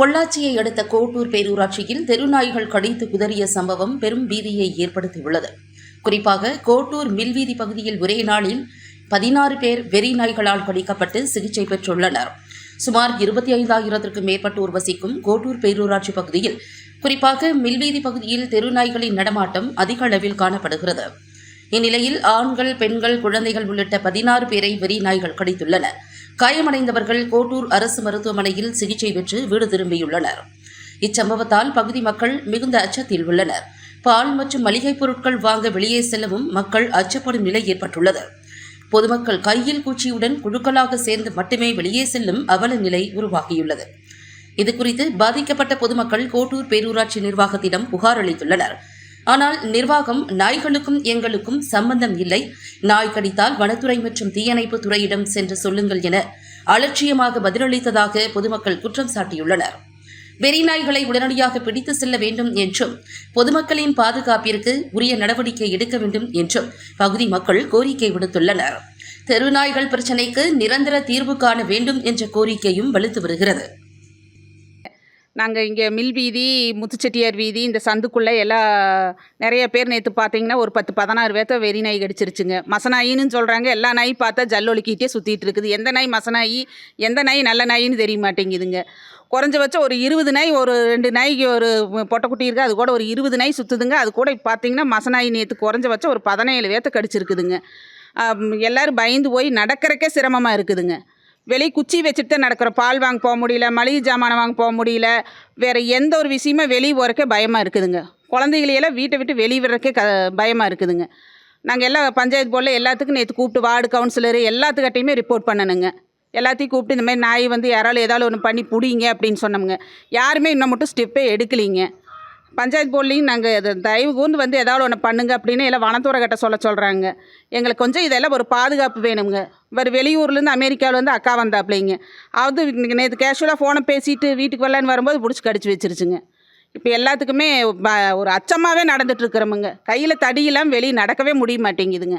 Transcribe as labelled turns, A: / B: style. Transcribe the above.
A: பொள்ளாச்சியை அடுத்த கோட்டூர் பேரூராட்சியில் தெருநாய்கள் கடித்து குதறிய சம்பவம் பெரும் பீதியை ஏற்படுத்தியுள்ளது. குறிப்பாக கோட்டூர் மில்வீதி பகுதியில் ஒரே நாளில் பதினாறு பேர் வெறி நாய்களால் கடிக்கப்பட்டு சிகிச்சை பெற்றுள்ளனர். சுமார் இருபத்தி ஐந்தாயிரத்திற்கும் மேற்பட்டோர் வசிக்கும் கோட்டூர் பேரூராட்சி பகுதியில் குறிப்பாக மில்வீதி பகுதியில் தெருநாய்களின் நடமாட்டம் அதிக அளவில் காணப்படுகிறது. இந்நிலையில் ஆண்கள் பெண்கள் குழந்தைகள் உள்ளிட்ட பதினாறு பேரை வெறி நாய்கள் கடித்துள்ளன. காயமடைந்தவர்கள் கோட்டூர் அரசு மருத்துவமனையில் சிகிச்சை பெற்று வீடு திரும்பியுள்ளனர். இச்சம்பவத்தால் பகுதி மக்கள் மிகுந்த அச்சத்தில் உள்ளனர். பால் மற்றும் மளிகைப் பொருட்கள் வாங்க வெளியே செல்லவும் மக்கள் அச்சப்படும் நிலை ஏற்பட்டுள்ளது. பொதுமக்கள் கையில் பூச்சியுடன் குழுக்களாக சேர்ந்து மட்டுமே வெளியே செல்லும் அவல நிலை உருவாகியுள்ளது. இதுகுறித்து பாதிக்கப்பட்ட பொதுமக்கள் கோட்டூர் பேரூராட்சி நிர்வாகத்திடம் புகார் அளித்துள்ளனர். ஆனால் நிர்வாகம் நாய்களுக்கும் எங்களுக்கும் சம்பந்தம் இல்லை. நாய் கடித்தால் வனத்துறை மற்றும் தீயணைப்பு துறையிடம் சென்று சொல்லுங்கள் என அலட்சியமாக பதிலளித்ததாக பொதுமக்கள் குற்றம் சாட்டியுள்ளனர். வெறி நாய்களை உடனடியாக பிடித்து செல்ல வேண்டும் என்றும் பொதுமக்களின் பாதுகாப்பிற்கு உரிய நடவடிக்கை எடுக்க வேண்டும் என்றும் பகுதி மக்கள் கோரிக்கை விடுத்துள்ளனர். தெருநாய்கள் பிரச்சினைக்கு நிரந்தர தீர்வு காண வேண்டும் என்ற கோரிக்கையும் வலுத்து வருகிறது.
B: நாங்கள் இங்கே மில் வீதி முத்துச்செட்டியார் வீதி இந்த சந்துக்குள்ளே எல்லாம் நிறைய பேர் நேற்று பார்த்தீங்கன்னா ஒரு பத்து பதினாறு பேர்த்த வெறி நாய் கடிச்சிருச்சுங்க. மசநாயின்னு சொல்கிறாங்க எல்லா நாய் பார்த்தா ஜல்லொலிக்கிட்டே சுற்றிட்டு இருக்குது. எந்த நாய் மசநாயி எந்த நாய் நல்ல நாயின்னு தெரிய மாட்டேங்குதுங்க குறைஞ்சபட்சம் ஒரு இருபது நாய் ஒரு ரெண்டு நாய்க்கு ஒரு பொட்டைக்குட்டி இருக்குது அது கூட ஒரு இருபது நாய் சுற்றுதுங்க அது கூட பார்த்தீங்கன்னா மசநாய் நேற்று குறைஞ்சபட்சம் ஒரு பதினேழு பேர்த்த கடிச்சிருக்குதுங்க. எல்லோரும் பயந்து போய் நடக்கிறக்கே சிரமமாக இருக்குதுங்க. வெளியே குச்சி வச்சுட்டு தான் நடக்கிறோம் பால் வாங்க போக முடியல மளிகை ஜாமானை வாங்க போக முடியல வேறு எந்த ஒரு விஷயமும் வெளியே போகிறக்கே பயமாக இருக்குதுங்க. குழந்தைகளையெல்லாம் வீட்டை விட்டு வெளியே விடுறக்கே க பயமாக இருக்குதுங்க. நாங்கள் எல்லா பஞ்சாயத்து போர்டில் எல்லாத்துக்கும் நேற்று கூப்பிட்டு வார்டு கவுன்சிலரு எல்லாத்துக்கிட்டையுமே ரிப்போர்ட் பண்ணணுங்க எல்லாத்தையும் கூப்பிட்டு இந்த மாதிரி நாய் வந்து யாராலும் ஏதாவது ஒன்று பண்ணி பிடிங்க அப்படின்னு சொன்னோமுங்க. யாருமே இன்னும் மட்டும் ஸ்டெப்பே எடுக்கலைங்க. பஞ்சாயத்து போர்ட்லேயும் நாங்கள் இது தயவு கூர்ந்து வந்து ஏதாவது ஒன்று பண்ணுங்க அப்படின்னு எல்லாம் வனத்துறை கிட்ட சொல்ல சொல்கிறாங்க எங்களுக்கு கொஞ்சம் இதெல்லாம் ஒரு பாதுகாப்பு வேணுங்க. வேறு வெளியூர்லேருந்து அமெரிக்காவிலேருந்து அக்கா வந்தாப்லைங்க. அது நேற்று கேஷுவலாக ஃபோனை பேசிட்டு வீட்டுக்கு வரலான்னு வரும்போது பிடிச்சி கடிச்சு வச்சிருச்சுங்க. இப்போ எல்லாத்துக்குமே ப- ஒரு அச்சமாகவே நடந்துட்டு இருக்கிறோமுங்க. கையில் தடியெல்லாம் வெளியே நடக்கவே முடிய மாட்டேங்குதுங்க.